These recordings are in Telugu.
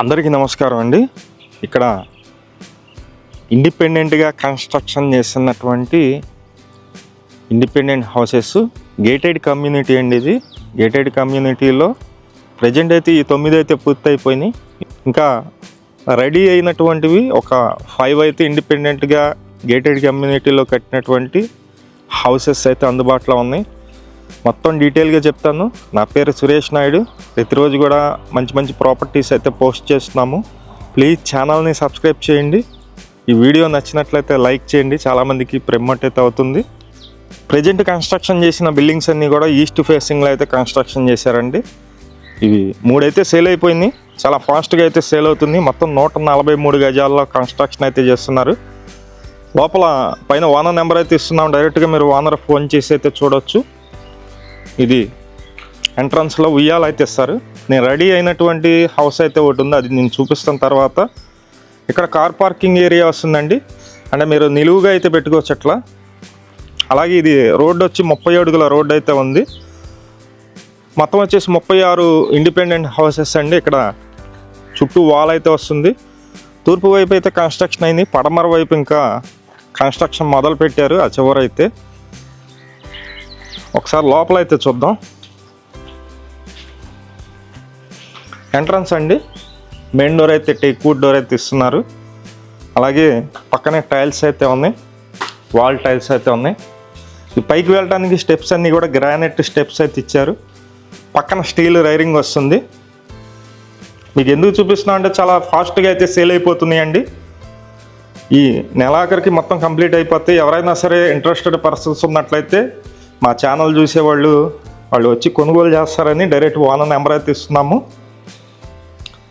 అందరికీ నమస్కారం అండి. ఇక్కడ ఇండిపెండెంట్గా కన్స్ట్రక్షన్ చేస్తున్నటువంటి ఇండిపెండెంట్ హౌసెస్ గేటెడ్ కమ్యూనిటీ అండి ఇది. గేటెడ్ కమ్యూనిటీలో ప్రజెంట్ అయితే ఈ తొమ్మిది అయితే పూర్తయిపోయినాయి. ఇంకా రెడీ అయినటువంటివి ఒక ఫైవ్ అయితే ఇండిపెండెంట్గా గేటెడ్ కమ్యూనిటీలో కట్టినటువంటి హౌసెస్ అయితే అందుబాటులో ఉన్నాయి. మొత్తం డీటెయిల్గా చెప్తాను. నా పేరు సురేష్ నాయుడు. ప్రతిరోజు కూడా మంచి మంచి ప్రాపర్టీస్ అయితే పోస్ట్ చేస్తున్నాము. ప్లీజ్ ఛానల్ని సబ్స్క్రైబ్ చేయండి. ఈ వీడియో నచ్చినట్లయితే లైక్ చేయండి. చాలామందికి ప్రమోట్ అయితే అవుతుంది. ప్రజెంట్ కన్స్ట్రక్షన్ చేసిన బిల్డింగ్స్ అన్నీ కూడా ఈస్ట్ ఫేసింగ్లో అయితే కన్స్ట్రక్షన్ చేశారండి. ఇవి మూడైతే సేల్ అయిపోయింది. చాలా ఫాస్ట్గా అయితే సేల్ అవుతుంది. మొత్తం నూట నలభై మూడు గజాల్లో కన్స్ట్రక్షన్ అయితే చేస్తున్నారు. లోపల పైన ఓనర్ నెంబర్ అయితే ఇస్తున్నాం. డైరెక్ట్గా మీరు ఓనర్ ఫోన్ చేసి అయితే చూడొచ్చు. ఇది ఎంట్రన్స్లో ఉయ్యాలైతే అయితే ఇస్తారు. నేను రెడీ అయినటువంటి హౌస్ అయితే ఒకటి ఉంది అది నేను చూపిస్తాను తర్వాత. ఇక్కడ కార్ పార్కింగ్ ఏరియా వస్తుందండి. అంటే మీరు నిలువుగా అయితే పెట్టుకోవచ్చు అట్లా. అలాగే ఇది రోడ్డు వచ్చి ముప్పై అడుగుల రోడ్డు అయితే ఉంది. మొత్తం వచ్చేసి ముప్పై ఆరు ఇండిపెండెంట్ హౌసెస్ అండి. ఇక్కడ చుట్టూ వాల్ అయితే వస్తుంది. తూర్పు వైపు అయితే కన్స్ట్రక్షన్ అయింది. పడమర వైపు ఇంకా కన్స్ట్రక్షన్ మొదలు పెట్టారు ఆ చివర అయితే ఒకసారి లోపల అయితే చూద్దాం. ఎంట్రన్స్ అండి. మెయిన్ డోర్ అయితే టేక్వుడ్ డోర్ అయితే ఇస్తున్నారు. అలాగే పక్కనే టైల్స్ అయితే ఉన్నాయి. వాల్ టైల్స్ అయితే ఉన్నాయి. ఈ పైకి వెళ్ళడానికి స్టెప్స్ అన్నీ కూడా గ్రానైట్ స్టెప్స్ అయితే ఇచ్చారు. పక్కన స్టీల్ రైరింగ్ వస్తుంది. మీకు ఎందుకు చూపిస్తున్నా అంటే చాలా ఫాస్ట్గా అయితే సేల్ అయిపోతున్నాయండి. ఈ నెలాఖరికి మొత్తం కంప్లీట్ అయిపోతే ఎవరైనా సరే ఇంట్రెస్టెడ్ పర్సన్స్ ఉన్నట్లయితే మా ఛానల్ చూసేవాళ్ళు వాళ్ళు వచ్చి కొనుగోలు చేస్తారని డైరెక్ట్ ఓనర్ నెంబర్ అయితే ఇస్తున్నాము.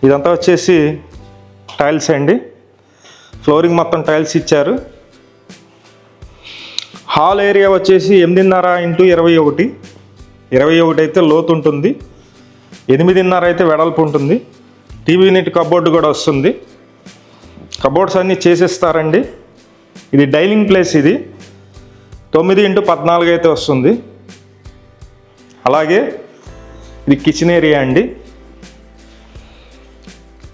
ఇదంతా వచ్చేసి టైల్స్ అండి. ఫ్లోరింగ్ మొత్తం టైల్స్ ఇచ్చారు. హాల్ ఏరియా వచ్చేసి ఎనిమిదిన్నర ఇంటూ ఇరవై ఒకటి. ఇరవై ఒకటి అయితే లోతు ఉంటుంది. ఎనిమిదిన్నర అయితే వెడల్పు ఉంటుంది. టీవీ యూనిట్ కబోర్డు కూడా వస్తుంది. కబోర్డ్స్ అన్నీ చేసేస్తారండి. ఇది డైనింగ్ ప్లేస్ ఇది. తొమ్మిది ఇంటూ పద్నాలుగు అయితే వస్తుంది. అలాగే ఇది కిచెన్ ఏరియా అండి.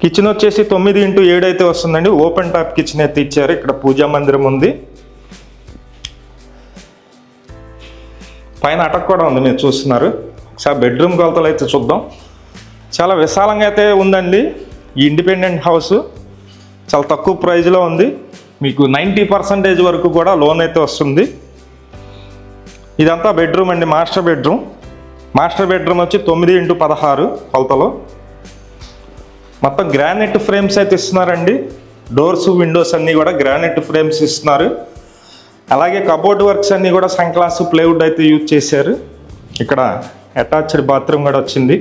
కిచెన్ వచ్చేసి తొమ్మిది ఇంటూ ఏడు అయితే వస్తుందండి. ఓపెన్ టాప్ కిచెన్ అయితే ఇచ్చారు. ఇక్కడ పూజా మందిరం ఉంది. పైన అటక్ కూడా ఉంది మీరు చూస్తున్నారు. ఒకసారి బెడ్రూమ్ కొలతలు అయితే చూద్దాం. చాలా విశాలంగా అయితే ఉందండి. ఈ ఇండిపెండెంట్ హౌస్ చాలా తక్కువ ప్రైజ్లో ఉంది. మీకు నైంటీ పర్సెంటేజ్ వరకు కూడా లోన్ అయితే వస్తుంది. ఇదంతా బెడ్రూమ్ అండి మాస్టర్ బెడ్రూమ్. మాస్టర్ బెడ్రూమ్ వచ్చి తొమ్మిది ఇంటూ పదహారు కొలతలో. మొత్తం గ్రానైట్ ఫ్రేమ్స్ అయితే ఇస్తున్నారండి. డోర్స్ విండోస్ అన్నీ కూడా గ్రానైట్ ఫ్రేమ్స్ ఇస్తున్నారు. అలాగే కబోర్డ్ వర్క్స్ అన్నీ కూడా సంక్లాస్ ప్లేవుడ్ అయితే యూజ్ చేశారు. ఇక్కడ అటాచ్డ్ బాత్రూమ్ కూడా వచ్చింది.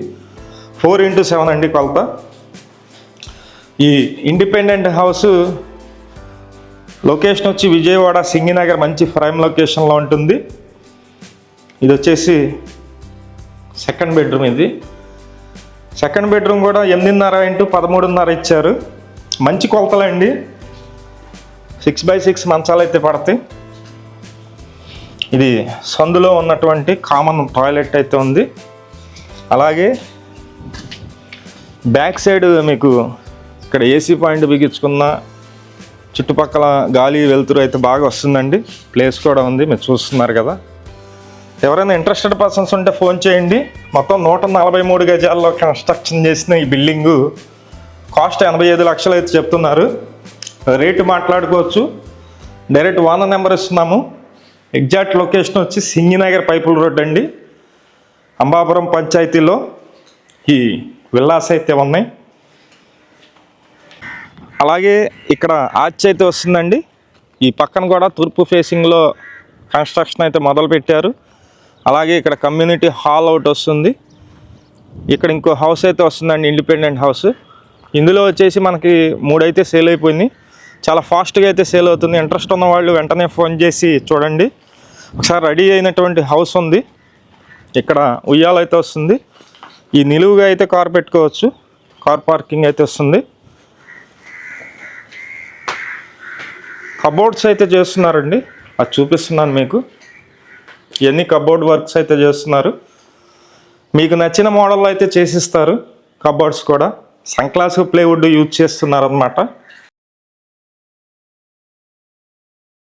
ఫోర్ ఇంటూ సెవెన్ అండి కొలత. ఈ ఇండిపెండెంట్ హౌస్ లొకేషన్ వచ్చి విజయవాడ సింగినగర్ మంచి ప్రైమ్ లొకేషన్లో ఉంటుంది. ఇది వచ్చేసి సెకండ్ బెడ్రూమ్ ఇది. సెకండ్ బెడ్రూమ్ కూడా ఎనిమిదిన్నర ఇంటూ పదమూడున్నర ఇచ్చారు. మంచి కొలతలండి. సిక్స్ బై సిక్స్ మంచాలు అయితే పడతాయి. ఇది సందులో ఉన్నటువంటి కామన్ టాయిలెట్ అయితే ఉంది. అలాగే బ్యాక్ సైడ్ మీకు ఇక్కడ ఏసీ పాయింట్ బిగించుకున్న చుట్టుపక్కల గాలి వెలుతురు అయితే బాగా వస్తుందండి. ప్లేస్ కూడా ఉంది. మీరు చూస్తున్నారు కదా. ఎవరైనా ఇంట్రెస్టెడ్ పర్సన్స్ ఉంటే ఫోన్ చేయండి. మొత్తం నూట నలభై మూడు గజాల్లో కన్స్ట్రక్షన్ చేసిన ఈ బిల్డింగు కాస్ట్ ఎనభై ఐదు లక్షలు అయితే చెప్తున్నారు. రేటు మాట్లాడుకోవచ్చు. డైరెక్ట్ వాన నెంబర్ ఇస్తున్నాము. ఎగ్జాక్ట్ లొకేషన్ వచ్చి సింగినగర్ పైపుల రోడ్ అండి. అంబాపురం పంచాయతీలో ఈ విల్లాస్ అయితే ఉన్నాయి. అలాగే ఇక్కడ ఆర్చ్ అయితే వస్తుందండి. ఈ పక్కన కూడా తూర్పు ఫేసింగ్లో కన్స్ట్రక్షన్ అయితే మొదలు పెట్టారు అలాగే ఇక్కడ కమ్యూనిటీ హాల్ అవుట్ వస్తుంది. ఇక్కడ ఇంకో హౌస్ అయితే వస్తుందండి ఇండిపెండెంట్ హౌస్. ఇందులో వచ్చేసి మనకి మూడైతే సేల్ అయిపోయింది. చాలా ఫాస్ట్గా అయితే సేల్ అవుతుంది. ఇంట్రెస్ట్ ఉన్న వాళ్ళు వెంటనే ఫోన్ చేసి చూడండి. ఒకసారి రెడీ అయినటువంటి హౌస్ ఉంది. ఇక్కడ ఉయ్యాల అయితే వస్తుంది. ఈ నిలువుగా అయితే కార్ పెట్టుకోవచ్చు. కార్ పార్కింగ్ అయితే వస్తుంది. కబోర్డ్స్ అయితే చేస్తున్నారండి. అది చూపిస్తున్నాను మీకు. ఇవన్నీ కబోర్డ్ వర్క్స్ అయితే చేస్తున్నారు? మీకు నచ్చిన మోడల్ అయితే చేసిస్తారు. కబోర్డ్స్ కూడా. సన్క్లాస్ ప్లేవుడ్ యూజ్ చేస్తున్నారనమాట